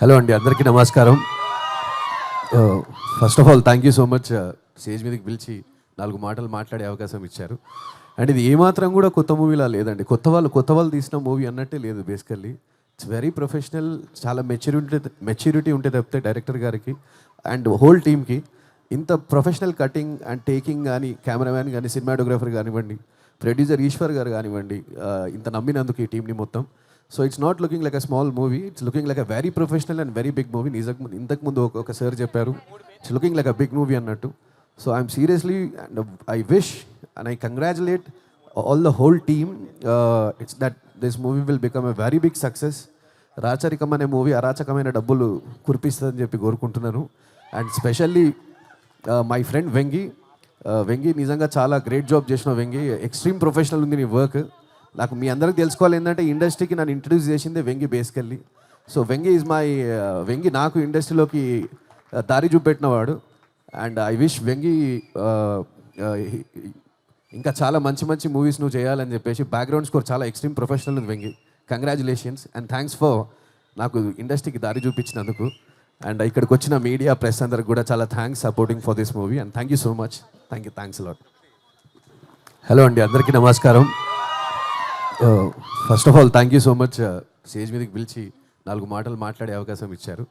Hello అండి అందరికీ నమస్కారం. First of all thank you so much stage మీదకి పిలిచి నాలుగు మాటలు మాట్లాడే అవకాశం ఇచ్చారు. అండ్ ఇది ఏమాత్రం కూడా కొత్త మూవీలా లేదండి. కొత్త వాళ్ళు కొత్త వాళ్ళు తీసిన మూవీ అన్నట్టే లేదు బేసికల్లీ ఇట్స్ వెరీ ప్రొఫెషనల్ చాలా మెచ్యూరిటీ మెచ్యూరిటీ ఉంటే తప్పితే డైరెక్టర్ గారికి అండ్ హోల్ టీమ్కి ఇంత ప్రొఫెషనల్ కటింగ్ అండ్ టేకింగ్ కానీ కెమెరామ్యాన్ కానీ సినిమాటోగ్రఫర్ కానివ్వండి ప్రొడ్యూసర్ ఈశ్వర్ గారు కానివ్వండి uh, ఇంత నమ్మినందుకు ఈ టీంని మొత్తం. So it's not looking like a small movie it's looking like a very professional and very big movie నిజకు ఇంతకు ముందు ఒక సార్ చెప్పారు it's looking like a big movie అన్నట్టు so I'm seriously and I wish and I congratulate all the whole team it's that this movie will become a very big success Racharikam అనే movie అరాచకమైన డబ్బులు కురిపిస్తుందని చెప్పి కోరుకుంటున్నాను. And specially my friend Vengi Vengi నిజంగా చాలా great job చేసిన Vengi extreme professional ఉంది నీ వర్క్ నాకు మీ అందరికి తెలుసుకోవాలి ఏంటంటే ఇండస్ట్రీకి నన్ను ఇంట్రడ్యూస్ చేసింది Vengi basically. So Vengi is my uh, Vengi నాకు ఇండస్ట్రీలోకి uh, దారి చూపెట్టినవాడు. And I wish Vengi uh, ఇంకా చాలా మంచి మంచి మూవీస్ నువ్వు చేయాలని చెప్పేసి బ్యాక్గ్రౌండ్ స్కోర్ చాలా ఎక్స్ట్రీమ్ ప్రొఫెషనల్ ఉంది Vengi. Congratulations and thanks for నాకు ఇండస్ట్రీకి దారి చూపించినందుకు. అండ్ ఇక్కడికి వచ్చిన మీడియా ప్రెస్ అందరికి కూడా చాలా thanks supporting for this movie and thank you so much thank you thanks lot hello అండి అందరికీ నమస్కారం. First of all thank you so much stage మీదకి పిలిచి నాలుగు మాటలు మాట్లాడే అవకాశం ఇచ్చారు.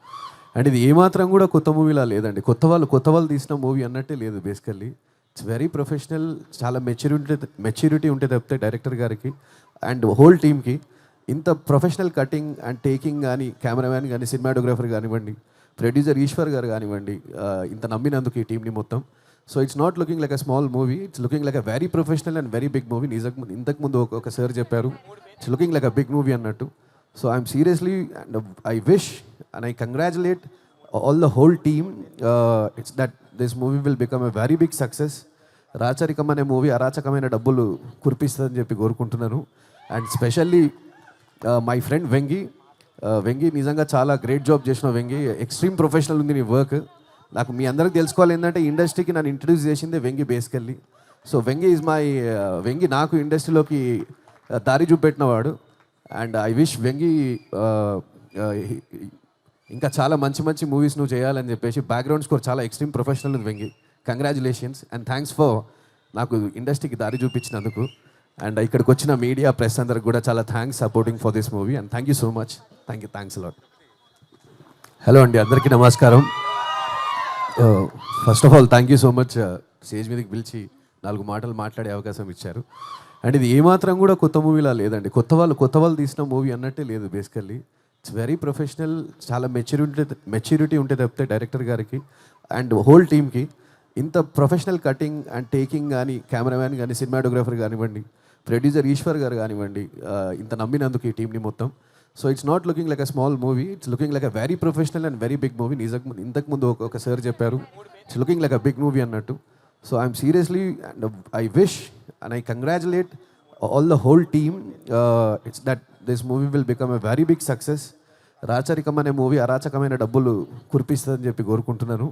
అండ్ ఇది ఏమాత్రం కూడా కొత్త మూవీలా లేదండి. కొత్త వాళ్ళు కొత్త వాళ్ళు తీసిన మూవీ అన్నట్టే లేదు బేసికల్లీ ఇట్స్ వెరీ ప్రొఫెషనల్ చాలా మెచ్యూరిటీ మెచ్యూరిటీ ఉంటే తప్పితే డైరెక్టర్ గారికి అండ్ హోల్ టీమ్కి ఇంత ప్రొఫెషనల్ కటింగ్ అండ్ టేకింగ్ కానీ కెమెరామ్యాన్ కానీ సినిమాటోగ్రఫర్ కానివ్వండి ప్రొడ్యూసర్ ఈశ్వర్ గారు కానివ్వండి uh, ఇంత నమ్మినందుకు ఈ టీంని మొత్తం. So it's not looking like a small movie it's looking like a very professional and very big movie నిజకు ఇంతకు ముందు ఒక సార్ చెప్పారు. It's looking like a big movie అన్నట్టు. So I'm seriously and I wish and I congratulate all the whole team it's that this movie will become a very big success Racharikam అనే movie అరాచకమైన డబ్బులు కురిపిస్తుందని చెప్పి కోరుకుంటున్నాను. And specially my friend Vengi Vengi నిజంగా చాలా great job చేసిన Vengi extreme professional ఉంది నీ వర్క్ నాకు మీ అందరికి తెలుసుకోవాలి ఏంటంటే ఇండస్ట్రీకి నన్ను ఇంట్రడ్యూస్ చేసిందే Vengi basically so Vengi is my uh, Vengi నాకు ఇండస్ట్రీలోకి uh, దారి చూపెట్టినవాడు. And I wish Vengi uh, ఇంకా చాలా మంచి మంచి మూవీస్ నువ్వు చేయాలని చెప్పేసి బ్యాక్గ్రౌండ్ స్కోర్ చాలా ఎక్స్ట్రీమ్ ప్రొఫెషనల్ ఉంది Vengi. Congratulations and thanks for నాకు ఇండస్ట్రీకి దారి చూపించినందుకు. అండ్ ఇక్కడికి వచ్చిన మీడియా ప్రెస్ అందరికి కూడా చాలా thanks supporting for this movie and thank you so much thank you thanks lot hello అండి అందరికీ నమస్కారం. First of all thank you so much stage మీదకి పిలిచి నాలుగు మాటలు మాట్లాడే అవకాశం ఇచ్చారు. అండ్ ఇది ఏమాత్రం కూడా కొత్త మూవీలా లేదండి. కొత్త వాళ్ళు కొత్త వాళ్ళు తీసిన మూవీ అన్నట్టే లేదు బేసికల్లీ ఇట్స్ వెరీ ప్రొఫెషనల్ చాలా మెచ్యూరిటీ మెచ్యూరిటీ ఉంటే తప్పితే డైరెక్టర్ గారికి అండ్ హోల్ టీమ్కి ఇంత ప్రొఫెషనల్ కటింగ్ అండ్ టేకింగ్ కానీ కెమెరామ్యాన్ కానీ సినిమాటోగ్రఫర్ కానివ్వండి ప్రొడ్యూసర్ ఈశ్వర్ గారు కానివ్వండి uh, ఇంత నమ్మినందుకు ఈ టీంని మొత్తం. So it's not looking like a small movie it's looking like a very professional and very big movie నిజకు ఇంతకు ముందు ఒక సార్ చెప్పారు. It's looking like a big movie అన్నట్టు. So I'm seriously and I wish and I congratulate all the whole team it's that this movie will become a very big success Racharikam అనే movie అరాచకమైన డబ్బులు కురిపిస్తుందని చెప్పి కోరుకుంటున్నాను.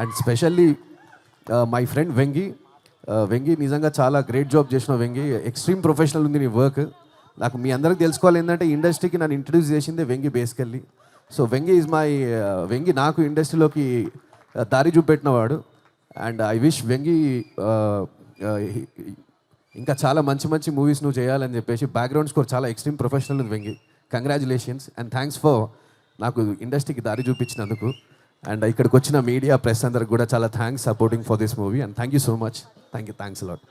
And specially my friend Vengi Vengi నిజంగా చాలా great job చేసిన Vengi extreme professional ఉంది నీ వర్క్ నాకు మీ అందరికి తెలుసుకోవాలి ఏంటంటే ఇండస్ట్రీకి నన్ను ఇంట్రడ్యూస్ చేసింది Vengi basically. So Vengi is my uh, Vengi నాకు ఇండస్ట్రీలోకి uh, దారి చూపెట్టినవాడు and I wish Vengi uh, ఇంకా చాలా మంచి మంచి మూవీస్ నువ్వు చేయాలని చెప్పేసి బ్యాక్గ్రౌండ్ స్కోర్ చాలా ఎక్స్ట్రీమ్ ప్రొఫెషనల్ ఉంది Vengi. Congratulations and thanks for నాకు ఇండస్ట్రీకి దారి చూపించినందుకు. అండ్ ఇక్కడికి వచ్చిన మీడియా ప్రెస్ అందరికి కూడా చాలా thanks supporting for this movie and thank you so much thank you thanks lot